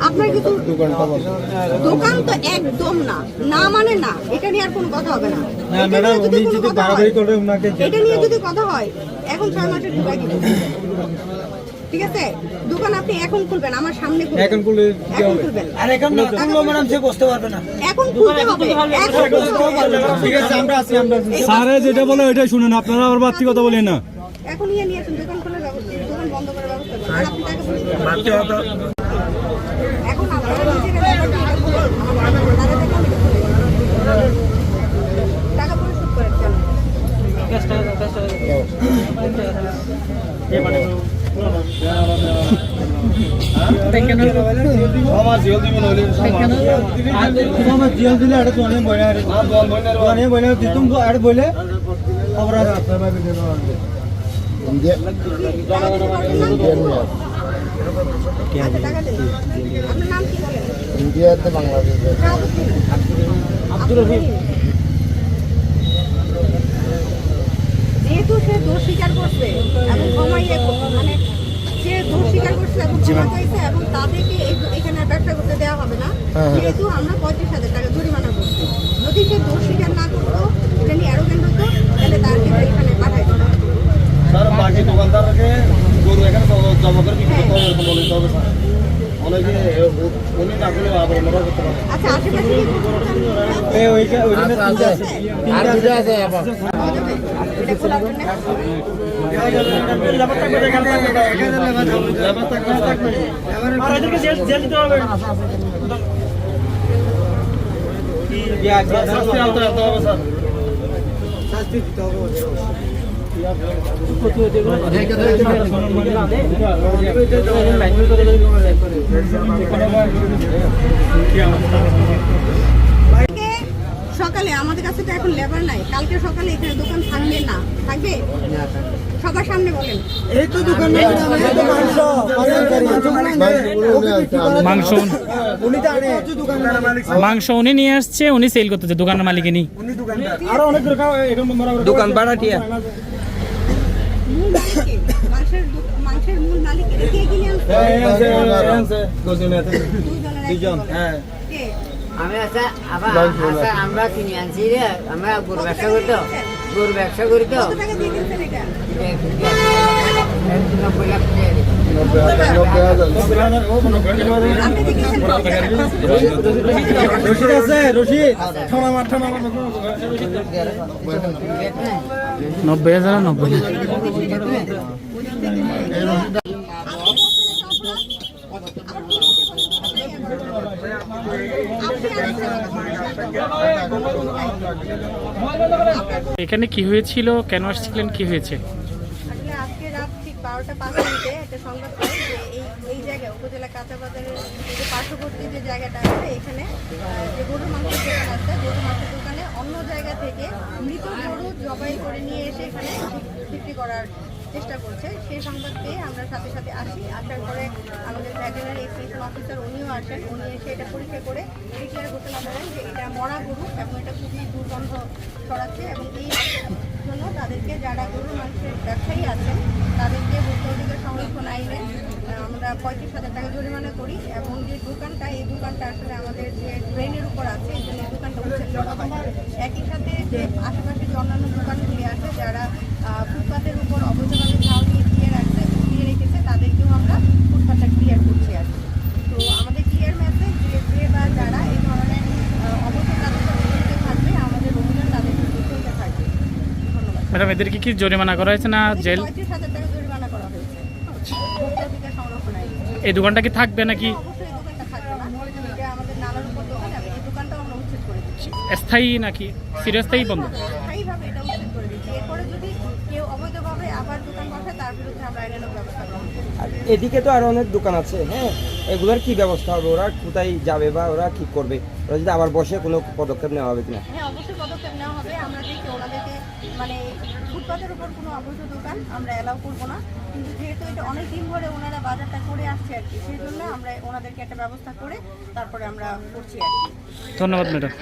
আপনার কিন্তু দোকান তো একদম না না মানে না এটা নিয়ে আর কোনো কথা হবে না। না এটা নিয়ে যদি কথা হয়- করে ওনাকে এটা নিয়ে যদি কথা হয় এখন ছয় মাসের ঢুকাই দিবেন ঠিক আছে? দোকান আপনি এখন খুলবেন আমার সামনে খুলবেন। এখন খুললে এখন খুলবেন। আর এখন না তুললো ম্যাডাম সে বসতে পারবে না। এখন খুলতে হবে। এখন খুলতে হবে। ঠিক আছে আমরা আছি আমরা আছি। যেটা বলে ওইটাই শুনেন আপনারা আবার বাড়তি কথা বলেন না। এখন নিয়ে নিয়েছেন দোকান খুলে জিয়াল দিলে এটা তো অনেক বইনা রে অনেক বইনা দিতুম তো আর বলে খবর আছে। ইন্ডিয়াতে বাংলাদেশে আব্দুর রহিম। যেহেতু সে দোষ স্বীকার করছে এবং ক্ষমাইয়ে মানে সে দোষ স্বীকার করছে এবং ক্ষমা চাইছে এবং তাদেরকে এখানে ব্যবসা করতে দেওয়া হবে না। যেহেতু আমরা পঁয়ত্রিশ হাজার টাকা জরিমানা করছি যদি সে দোষ স্বীকার না করতো এটা নিয়ে অ্যারোগেন্ট হতো তাহলে তাকে এখানে পাঠাই দিত স্যার বাকি দোকানদারকে গরু এখানে জমা করে বিক্রি করতে হবে বলে দিতে হবে স্যার। অনেকে উনি না করলে আবার অন্যরা করতে পারে। আচ্ছা খোলার জন্য শাস্তি আনতে হবে। সকালে আমাদের কাছে তো এখন লেবার নাই। কালকে সকালে এখানে দোকান থাকবে না। থাকবে? সবার সামনে বলেন। এই তো দোকান মাংস মাংস উনি তো আনে। মাংস উনি নিয়ে আসছে উনি সেল করতেছে দোকানের মালিকে নি দোকান ভাড়াটিয়া আমরা কিনে আনছি রে আমরা গরু ব্যবসা করি তো গরু ব্যবসা করি তো রশিদ আছে রশিদ নব্বই হাজার নব্বই এখানে কি হয়েছিল? কেন আসছিলেন? কি হয়েছে? আজকে বারোটা পাঁচ মিনিটে একটা সংবাদ পাই যে এই এই জায়গায়, উপজেলা কাঁচা বাজারের যে পার্শ্ববর্তী যে জায়গাটা আছে, এখানে যে গরুর মাংসের দোকান আছে, গরুর মাংসের দোকানে অন্য জায়গা থেকে মৃত গরু জবাই করে নিয়ে এসে এখানে বিক্রি করার চেষ্টা করছে। সেই সংবাদ পেয়ে আমরা সাথে সাথে আসি। আসার পরে আমাদের ভ্যাটেনারি এক্সটেনশন অফিসার উনিও আসেন। উনি এসে এটা পরীক্ষা করে ডিক্লেয়ার ঘোষণা করেন যে এটা মরা গরু এবং এটা খুবই দুর্গন্ধ ছড়াচ্ছে এবং এই জন্য তাদেরকে যারা গরু মাংসের ব্যবসায়ী আছেন, তাদেরকে ভোক্তা অধিকার সংরক্ষণ আইনে আমরা পঁয়ত্রিশ হাজার টাকা জরিমানা করি এবং যে দোকানটা, এই দোকানটা আসলে আমাদের যে ট্রেনের উপর আছে, এই জন্য দোকানটা উচ্ছেদ করা হয় একই সাথে যে আশেপাশে যে অন্যান্য দোকানগুলি আছে, যারা ফুটপাতের উপর অবৈধভাবে ঝাউ দিয়ে দিয়ে রাখছে দিয়ে রেখেছে তাদেরকেও আমরা ফুটপাতটা ক্লিয়ার করছি আর কি। তো আমাদের ক্লিয়ার মেসেজ যে যে বা যারা এই ধরনের আহ, অবৈধ কাজের সাথে জড়িত থাকবে আমাদের অভিযান তাদের বিরুদ্ধে চলতে থাকবে ধন্যবাদ ম্যাডাম এদেরকে কি জরিমানা করা হয়েছে না জেল। এই দোকানটা কি থাকবে নাকি? দিচ্ছি। স্থায়ী নাকি? চিরস্থায়ী বন্ধ স্থায়ীভাবে এটা উচ্ছেদ করে দিচ্ছি এরপরে যদি কেউ অবৈধভাবে আবার দোকান বসে তার বিরুদ্ধে আমরা ব্যবস্থা গ্রহণ এদিকে তো আর অনেক দোকান আছে হ্যাঁ? এগুলোর কি ব্যবস্থা হবে? ওরা কোথায় যাবে বা ওরা কি করবে? ওরা যদি আবার বসে কোনো পদক্ষেপ নেওয়া হবে কিনা? হ্যাঁ অবশ্যই পদক্ষেপ নেওয়া হবে। আমরা দেখি ওনাদেরকে মানে ফুটপাতের উপর কোনো অবৈধ দোকান আমরা অ্যালাউ করব না। কিন্তু যেহেতু এটা অনেক দিন ধরে ওনারা বাজারটা করে আসছে আর কি সেই জন্য আমরা ওনাদেরকে একটা ব্যবস্থা করে তারপরে আমরা করছি আর কি। ধন্যবাদ ম্যাডাম।